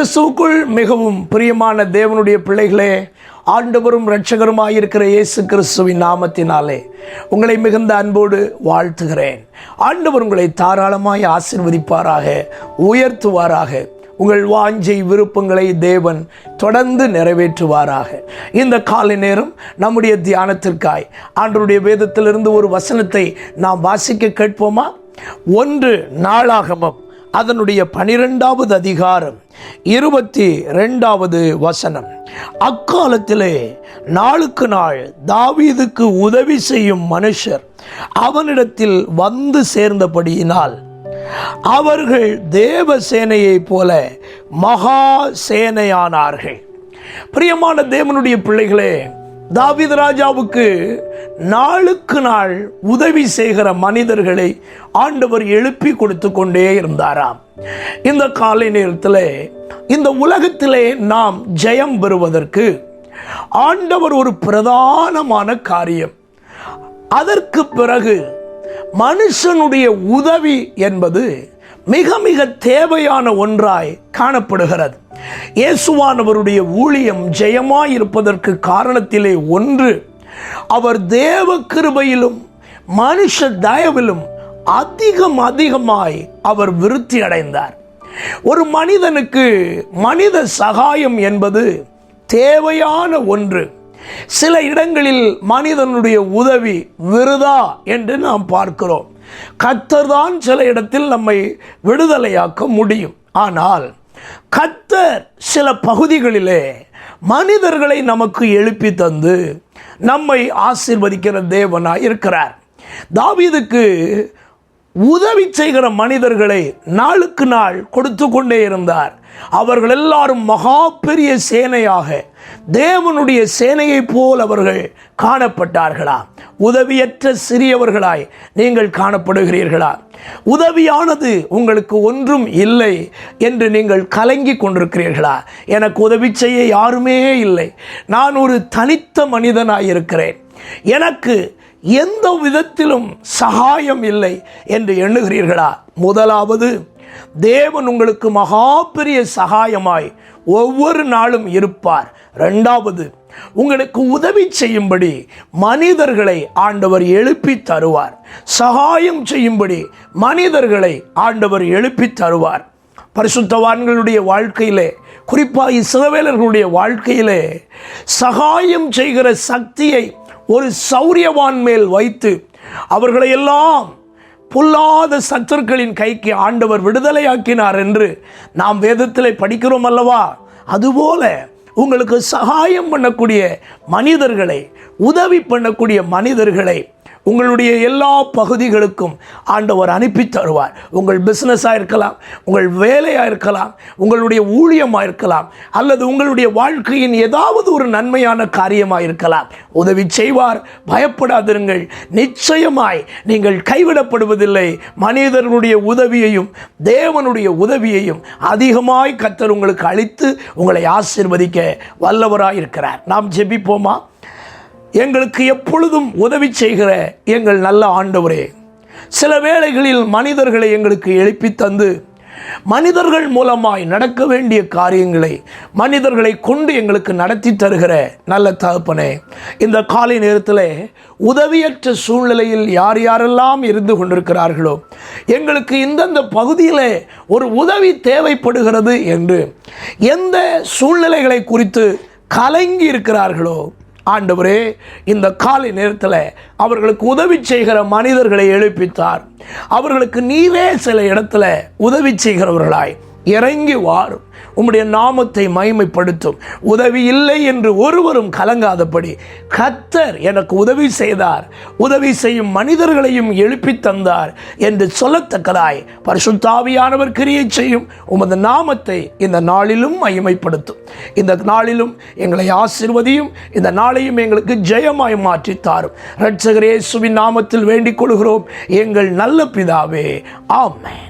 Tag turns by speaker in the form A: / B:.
A: கிறிஸ்துவுக்குள் மிகவும் பிரியமான தேவனுடைய பிள்ளைகளே ஆண்டவரும் இரட்சகருமாயிருக்கிற இயேசு கிறிஸ்துவின் நாமத்தினாலே உங்களை மிகுந்த அன்போடு வாழ்த்துகிறேன். ஆண்டவர் உங்களை தாராளமாய் ஆசிர்வதிப்பாராக உயர்த்துவாராக. உங்கள் வாஞ்சை விருப்பங்களை தேவன் தொடர்ந்து நிறைவேற்றுவாராக. இந்த காலை நேரம் நம்முடைய தியானத்திற்காய் ஆண்டருடைய வேதத்திலிருந்து ஒரு வசனத்தை நாம் வாசிக்க கேட்போமா? ஒன்று நாளாகமம். அதனுடைய பனிரெண்டாவது அதிகாரம் இருபத்தி ரெண்டாவது வசனம். அக்காலத்திலே நாளுக்கு நாள் தாவீதுக்கு உதவி செய்யும் மனுஷர் அவனிடத்தில் வந்து சேர்ந்தபடியினால் அவர்கள் தேவ சேனையைப் போல மகா சேனையானார்கள். பிரியமான தேவனுடைய பிள்ளைகளே தாவித ராஜாவுக்கு நாளுக்கு நாள் உதவி செய்கிற மனிதர்களை ஆண்டவர் எழுப்பி கொடுத்து கொண்டே இருந்தாராம். இந்த காலை நேரத்தில் இந்த உலகத்திலே நாம் ஜெயம் பெறுவதற்கு ஆண்டவர் ஒரு பிரதானமான காரியம். அதற்கு பிறகு மனுஷனுடைய உதவி என்பது மிக மிக தேவையான ஒன்றாய் காணப்படுகிறது. இயேசுவானவருடைய ஊழியம் ஜெயமாய் இருப்பதற்கு காரணத்திலே ஒன்று அவர் தேவ கிருபையிலும் மனுஷ தயவிலும் அதிகம் அதிகமாய் அவர் விருத்தி அடைந்தார். ஒரு மனிதனுக்கு மனித சகாயம் என்பது தேவையான ஒன்று. சில இடங்களில் மனிதனுடைய உதவி விருதா என்று நாம் பார்க்கிறோம். கத்தர் தான் சில இடத்தில் நம்மை விடுதலையாக்க முடியும். ஆனால் கத்தர் சில பகுதிகளிலே மனிதர்களை நமக்கு எழுப்பி தந்து நம்மை ஆசிர்வதிக்கிற தேவனாக இருக்கிறார் தாவீதுக்கு உதவி செய்கிற மனிதர்களை நாளுக்கு நாள் கொடுத்து கொண்டே இருந்தார். அவர்கள் எல்லாரும் மகா பெரிய சேனையாக தேவனுடைய சேனையைப் போல் அவர்கள் காணப்பட்டார்களா? உதவியற்ற சிறியவர்களாய் நீங்கள் காணப்படுகிறீர்களா? உதவியானது உங்களுக்கு ஒன்றும் இல்லை என்று நீங்கள் கலங்கி கொண்டிருக்கிறீர்களா? எனக்கு உதவி செய்ய யாருமே இல்லை. நான் ஒரு தனித்த மனிதனாய் இருக்கிறேன் எனக்கு எந்த விதத்திலும் சகாயம் இல்லை என்று எண்ணுகிறீர்களா? முதலாவது தேவன் உங்களுக்கு மகா பெரிய சகாயமாய் ஒவ்வொரு நாளும் இருப்பார். ரெண்டாவது உங்களுக்கு உதவி செய்யும்படி மனிதர்களை ஆண்டவர் எழுப்பி தருவார். சகாயம் செய்யும்படி மனிதர்களை ஆண்டவர் எழுப்பி தருவார். பரிசுத்தவான்களுடைய வாழ்க்கையிலே குறிப்பாக இஸ்ரவேலர்களுடைய வாழ்க்கையிலே சகாயம் செய்கிற சக்தியை ஒரு சௌரியவான் மேல் வைத்து அவர்களை எல்லாம் பொல்லாத சத்துருக்களின் கைக்கு ஆண்டவர் விடுதலையாக்கினார் என்று நாம் வேதத்தில் படிக்கிறோம் அல்லவா? அதுபோல உங்களுக்கு சகாயம் பண்ணக்கூடிய மனிதர்களை உதவி பண்ணக்கூடிய மனிதர்களை உங்களுடைய எல்லா பகுதிகளுக்கும் ஆண்டவர் அனுப்பி தருவார். உங்கள் பிஸ்னஸாக இருக்கலாம் உங்கள் வேலையாக இருக்கலாம் உங்களுடைய ஊழியமாக இருக்கலாம் அல்லது உங்களுடைய வாழ்க்கையின் ஏதாவது ஒரு நன்மையான காரியமாக இருக்கலாம். உதவி செய்வார் பயப்படாதிருங்கள். நிச்சயமாய் நீங்கள் கைவிடப்படுவதில்லை. மனிதர்களுடைய உதவியையும் தேவனுடைய உதவியையும் அதிகமாய் கத்தர் உங்களுக்கு அளித்து உங்களை ஆசிர்வதிக்க வல்லவராக இருக்கிறார் நாம் ஜெபிப்போமா? எங்களுக்கு எப்பொழுதும் உதவி செய்கிற எங்கள் நல்ல ஆண்டவரே சில வேளைகளில் மனிதர்களை எங்களுக்கு எழுப்பி தந்து மனிதர்கள் மூலமாய் நடக்க வேண்டிய காரியங்களை மனிதர்களை கொண்டு எங்களுக்கு நடத்தி தருகிற நல்ல தகப்பனே இந்த காலை நேரத்தில் உதவியற்ற சூழ்நிலையில் யார் யாரெல்லாம் இருந்து கொண்டிருக்கிறார்களோ எங்களுக்கு இந்தந்த பகுதியில் ஒரு உதவி தேவைப்படுகிறது என்று எந்த சூழ்நிலைகளை குறித்து கலங்கி இருக்கிறார்களோ ஆண்டவரே இந்த காலை நேரத்தில் அவர்களுக்கு உதவி செய்கிற மனிதர்களை எழுப்பித்தார். அவர்களுக்கு நீவே சில இடத்துல உதவி செய்கிறவர்களாய். இறங்கி வாரும். உம்முடைய நாமத்தை மகிமைப்படுத்தும். உதவி இல்லை என்று ஒருவரும் கலங்காதபடி கத்தர் எனக்கு உதவி செய்தார். உதவி செய்யும் மனிதர்களையும் எழுப்பி தந்தார் என்று சொல்லத்தக்கதாய் பரிசுத்தாவியானவர் கிரியை செய்யும். உமது நாமத்தை இந்த நாளிலும் மகிமைப்படுத்தும். இந்த நாளிலும் எங்களை ஆசிர்வதியும். இந்த நாளையும் எங்களுக்கு ஜெயமாய் மாற்றி தாரும். ரட்சகரே இயேசுவின் நாமத்தில் வேண்டிக் கொள்கிறோம். எங்கள் நல்ல பிதாவே. ஆமென்.